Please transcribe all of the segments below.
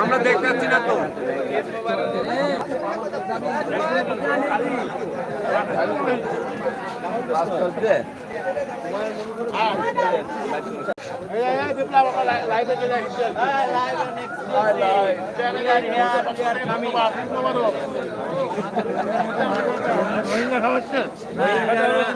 আমরা দেখতে পাচ্ছি না তো।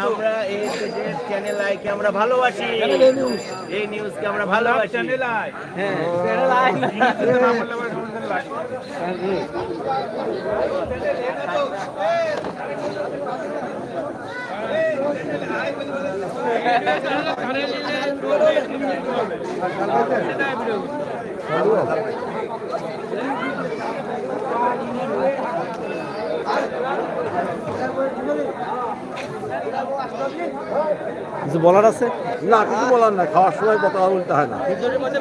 আমরা এই চ্যানেল আইকে আমরা ভালোবাসি এই নিউজকে আমরা ভালোবাসি চ্যানেল আই হ্যাঁ চ্যানেল আই কিছু বলার আছে? না কিছু বলার না খাওয়ার সময় কথা বলতে হয় না। ভিতরের মধ্যে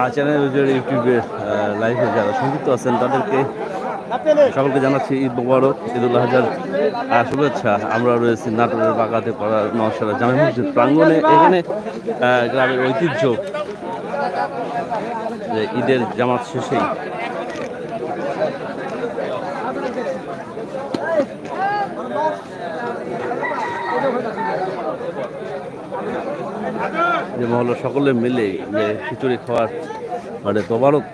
আর চ্যানেল ইউটিউবে লাইভে যারা সংযুক্ত আছেন, তাদেরকে সকলকে জানাচ্ছি ঈদ মোবারক, ঈদ উল আজহার। শুভেচ্ছা, আমরা রয়েছি নাটোরের বাগাতে পাড়া নশারা জামে মসজিদ প্রাঙ্গণে। এখানে গ্রামের ঐতিহ্য যে ঈদের জামাত শেষেই যে মহল্লার সকলে মিলে যে খিচুড়ি খাওয়ার মানে তোবারক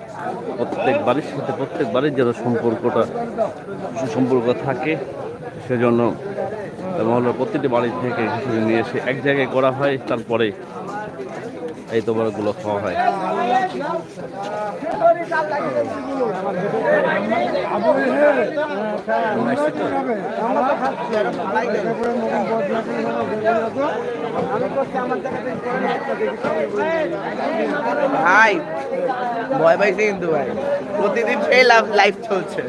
প্রত্যেক বাড়ির সাথে প্রত্যেক বাড়ির যেন সম্পর্কটা, সুসম্পর্ক থাকে, সেজন্য মহল্লার প্রত্যেকটি বাড়ি থেকে খিচুড়ি নিয়ে এসে এক জায়গায় করা হয়, তারপরে এই তোবারকগুলো খাওয়া হয়। ভাই ভয় পাইছে কিন্তু ভাই। প্রতিদিন সেই লাভ লাইফ চলছে।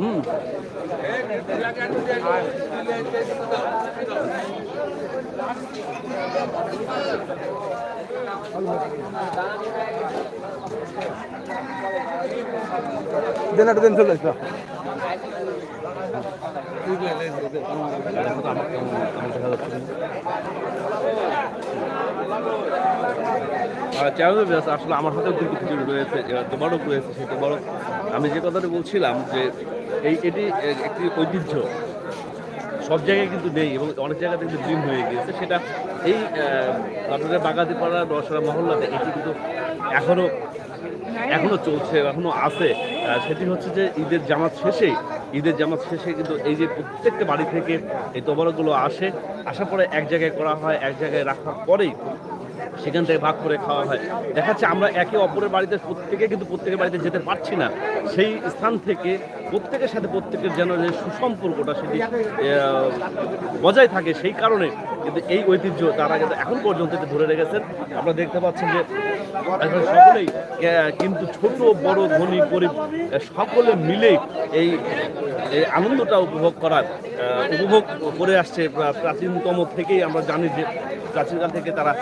হুম। দেন একটা দিন, চলে আসবে। আসলে আমার হাতেও কিন্তু খিচুড়ি রয়েছে তোমারও রয়েছে সেই তোমারও। আমি যে কথাটা বলছিলাম যে এই এটি একটি ঐতিহ্য। সব জায়গায় কিন্তু নেই এবং অনেক জায়গাতে কিন্তু ড্রিম হয়ে গিয়েছে। সেটা এই আপনাদের বাগাতিপাড়া, দশরা মহল্লাতে এটি কিন্তু এখনও এখনও চলছে এখনও আছে। সেটি হচ্ছে যে ঈদের জামাত শেষেই, ঈদের জামাত শেষে কিন্তু এই যে প্রত্যেকটা বাড়ি থেকে এই তোবরকগুলো আসে। আসার পরে এক জায়গায় করা হয়, এক জায়গায় রাখার পরেই সেখান থেকে ভাগ করে খাওয়া হয়। দেখা যাচ্ছে আমরা একে অপরের বাড়িতে প্রত্যেকে কিন্তু প্রত্যেকের বাড়িতে যেতে পারছি না। সেই স্থান থেকে প্রত্যেকের সাথে প্রত্যেকের যেন যে সুসম্পর্কটা সেটি বজায় থাকে সেই কারণে কিন্তু এই ঐতিহ্য তারা কিন্তু এখন পর্যন্ত ধরে রেখেছেন। আপনারা দেখতে পাচ্ছেন যে এখন সকলেই কিন্তু ছোট বড় ধনী গরিব সকলে মিলেই এই এই আনন্দটা উপভোগ করার উপভোগ করে আসছে প্রাচীনতম থেকেই আমরা জানি যে প্রাচীনকাল থেকে তারা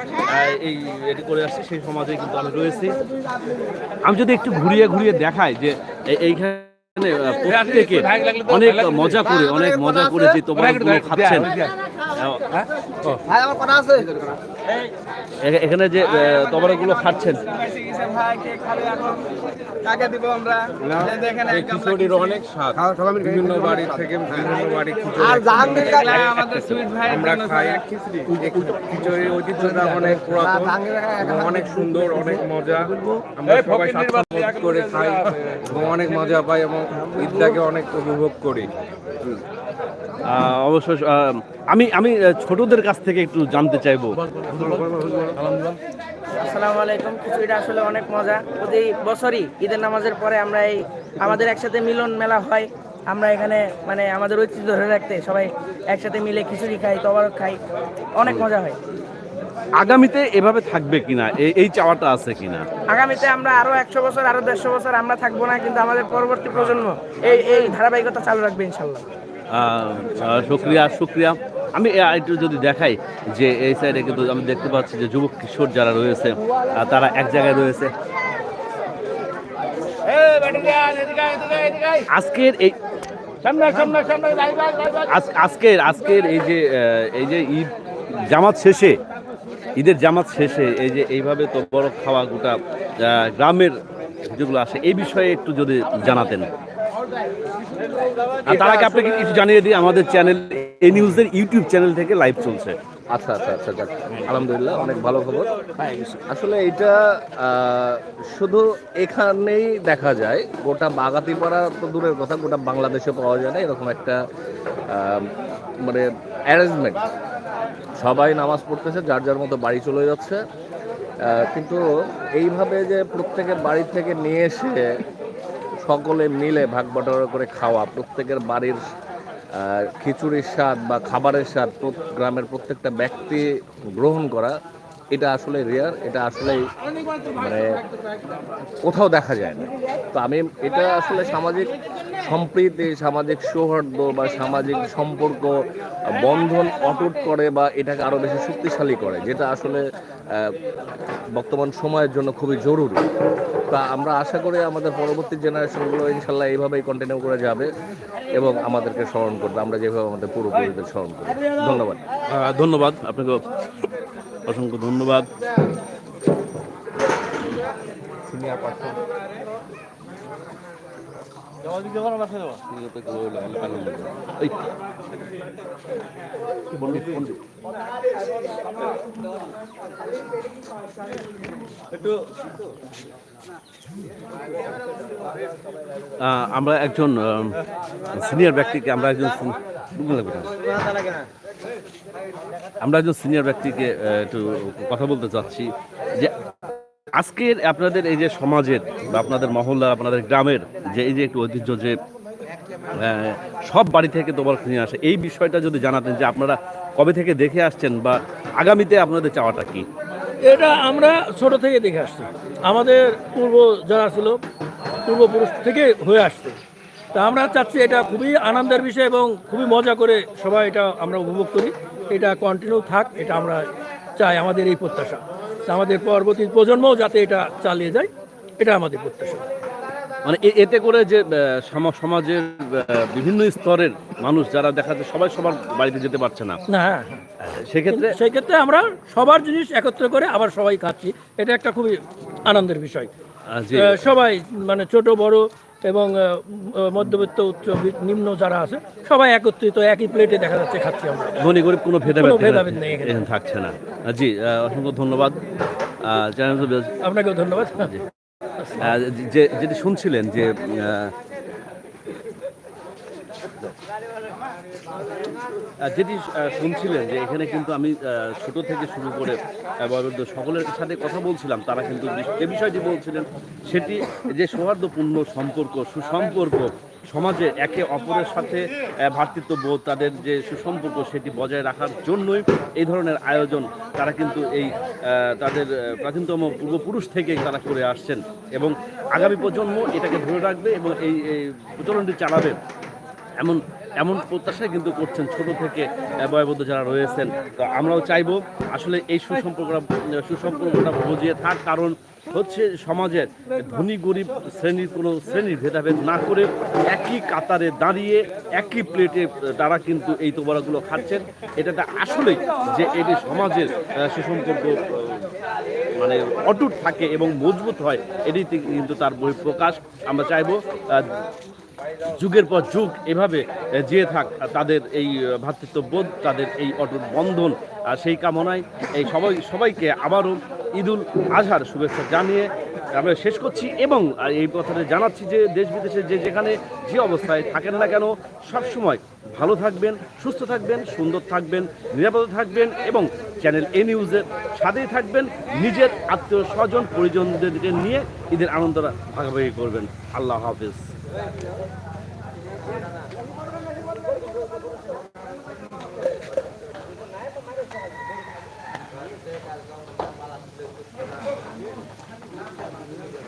এই এটি করে আসছে সেই সমাজে কিন্তু আমি রয়েছি আমি যদি একটু ঘুরিয়ে ঘুরিয়ে দেখাই যে এইখানে প্রত্যেকে অনেক মজা করে অনেক মজা করে যে তোমরা খাচ্ছেন এখানে যে তবরাগুলো খাচ্ছেন। খিচুড়ির অনেক স্বাদ। বিভিন্ন বাড়ি থেকে বিভিন্ন বাড়ি খিচুড়ি। আমাদের আমরা খাই। খিচুড়ির ঐতিহ্যটা অনেক পুরাতন অনেক সুন্দর অনেক মজা। আমরা সবাই করে খাই এবং অনেক মজা পাই এবং ঈদটাকে অনেক উপভোগ করি। অবশ্য আমি আমি ছোটদের কাছ থেকে একটু জানতে চাইব। আসসালামু আলাইকুম। খিচুড়িটা আসলে অনেক মজা। প্রতি বছরই ঈদের নামাজের পরে আমরা এই আমাদের একসাথে মিলন মেলা হয়। আমরা এখানে মানে আমাদের ঐতিহ্য ধরে রাখতে সবাই একসাথে মিলে খিচুড়ি খাই তবারক খাই। অনেক মজা হয়। আগামীতে এভাবে থাকবে কিনা? এই- এই চাওয়াটা আছে কিনা? আগামীতে আমরা আরও একশো বছর আরও দেড়শো বছর আমরা থাকব না কিন্তু আমাদের পরবর্তী প্রজন্ম এই এই ধারাবাহিকতা চালু রাখবে ইনশাল্লাহ। শুক্রিয়া শুক্রিয়া। আমি একটু যদি দেখাই যে এই সাইডে কিন্তু আমি দেখতে পাচ্ছি যে যুবক কিশোর যারা রয়েছে তারা এক জায়গায় রয়েছে। আজকের এই আজ- আজকের আজকের এই যে এই যে ঈদ জামাত শেষে, ঈদের জামাত শেষে এই যে এইভাবে তো বড় খাওয়া গোটা গ্রামের যেগুলো আসে, এই বিষয়ে একটু যদি জানাতেন। আর তার আগে আপনাকে কিছু জানিয়ে দিই আমাদের চ্যানেল এই নিউজের ইউটিউব চ্যানেল থেকে লাইভ চলছে। আচ্ছা আচ্ছা আচ্ছা যাক আলহামদুলিল্লাহ অনেক ভালো খবর। আসলে এটা শুধু এখানেই দেখা যায় গোটা বাগাতিপাড়া তো দূরের কথা গোটা বাংলাদেশে পাওয়া যায় না এরকম একটা মানে অ্যারেঞ্জমেন্ট সবাই নামাজ পড়তেছে যার যার মতো বাড়ি চলে যাচ্ছে। কিন্তু এইভাবে যে প্রত্যেকের বাড়ি থেকে নিয়ে এসে সকলে মিলে ভাগ বাটোয়ারা করে খাওয়া। প্রত্যেকের বাড়ির খিচুড়ির স্বাদ বা খাবারের স্বাদ গ্রামের প্রত্যেকটা ব্যক্তি গ্রহণ করা এটা আসলে রেয়ার এটা আসলে মানে কোথাও দেখা যায় না। তো আমি এটা আসলে সামাজিক সম্প্রীতি, সামাজিক সৌহার্দ্য বা সামাজিক সম্পর্ক বন্ধন অটুট করে বা এটাকে আরও বেশি শক্তিশালী করে, যেটা আসলে বর্তমান সময়ের জন্য খুবই জরুরি। তা আমরা আশা করি আমাদের পরবর্তী জেনারেশনগুলো ইনশাল্লাহ এইভাবেই কন্টিনিউ করে যাবে এবং আমাদেরকে স্মরণ করবে। আমরা যেভাবে আমাদের পূর্বপুরুষদের স্মরণ করি। ধন্যবাদ। ধন্যবাদ। আপনাকে অসংখ্য ধন্যবাদ। আমরা একজন সিনিয়র ব্যক্তিকে আমরা একজন আমরা একজন সিনিয়র ব্যক্তিকে একটু কথা বলতে চাচ্ছি যে আজকের আপনাদের এই যে সমাজের বা আপনাদের মহল্লা, আপনাদের গ্রামের যে, এই যে একটু ঐতিহ্য যে সব বাড়ি থেকে তোমার নিয়ে আসে, এই বিষয়টা যদি জানাতেন যে আপনারা কবে থেকে দেখে আসছেন বা আগামীতে আপনাদের চাওয়াটা কি? এটা আমরা ছোট থেকে দেখে আসছি। আমাদের পূর্ব যারা ছিল, পূর্বপুরুষ থেকে হয়ে আসছে। তা আমরা চাচ্ছি এটা খুবই আনন্দের বিষয় এবং খুবই মজা করে সবাই এটা আমরা উপভোগ করি। এটা কন্টিনিউ থাক এটা আমরা চাই আমাদের এই প্রত্যাশা। তা আমাদের পরবর্তী প্রজন্মও যাতে এটা চালিয়ে যায় এটা আমাদের প্রত্যাশা। মানে এ- এতে করে যে সমাজের বিভিন্ন স্তরের মানুষ যারা দেখা যায় সবাই সবার বাড়িতে যেতে পারছে না। না হ্যাঁ সেক্ষেত্রে সেই ক্ষেত্রে আমরা সবার জিনিস একত্র করে আবার সবাই খাচ্ছি। এটা একটা খুবই আনন্দের বিষয়। সবাই মানে ছোট বড় এবং মধ্যবিত্ত উচ্চ নিম্ন যারা আছে সবাই একত্রিত একই প্লেটে দেখা যাচ্ছে খাচ্ছি আমরা। ধনী গরিব কোনো ভেদাভেদ ভেদাভেদ নেই এখানে। থাকছে না। জি অসংখ্য ধন্যবাদ। আপনাকেও ধন্যবাদ। যে যেটি শুনছিলেন যে যেটি শুনছিলেন যে এখানে কিন্তু আমি ছোট থেকে শুরু করে বয়োবৃদ্ধ সকলের সাথে কথা বলছিলাম, তারা কিন্তু যে- বিষয়টি বলছিলেন, সেটি যে সৌহার্দ্যপূর্ণ সম্পর্ক, সুসম্পর্ক, সমাজে একে অপরের সাথে ভ্রাতৃত্ববোধ তাদের যে সুসম্পর্ক সেটি বজায় রাখার জন্যই এই ধরনের আয়োজন তারা কিন্তু এই তাদের প্রাচীনতম পূর্বপুরুষ থেকেই তারা করে আসছেন এবং আগামী প্রজন্ম এটাকে ধরে রাখবে এবং এই প্রচলনটি চালাবে। এমন এমন প্রত্যাশাই কিন্তু করছেন ছোট থেকে বয়বদ্ধ যারা রয়েছেন। তো আমরাও চাইব আসলে এই সুসম্পর্কটা সুসম্পর্কটা বজিয়ে থাক, কারণ হচ্ছে সমাজের ধনী গরিব শ্রেণির কোনো শ্রেণির ভেদাভেদ না করে একই কাতারে দাঁড়িয়ে, একই প্লেটে তারা কিন্তু এই তোবড়াগুলো খাচ্ছেন। এটাতে আসলেই যে এটি সমাজের সুসম্পর্ক মানে অটুট থাকে এবং মজবুত হয়, এটি কিন্তু তার বহিঃপ্রকাশ। আমরা চাইব যুগের পর যুগ এভাবে যেয়ে থাক তাদের এই ভ্রাতৃত্ববোধ তাদের এই অটুট বন্ধন সেই কামনায় এই সবাই, সবাইকে আবারও ঈদুল আজহার শুভেচ্ছা জানিয়ে আমরা শেষ করছি এবং এই কথাটা জানাচ্ছি যে দেশ বিদেশে যে যেখানে যে অবস্থায় থাকেন না কেন, সবসময় ভালো থাকবেন, সুস্থ থাকবেন, সুন্দর থাকবেন, নিরাপদে থাকবেন এবং চ্যানেল এ নিউজের সাথেই থাকবেন। নিজের আত্মীয় স্বজন, পরিজনদেরকে নিয়ে ঈদের আনন্দটা ভাগাভাগি করবেন। আল্লাহ হাফিজ। Thank you.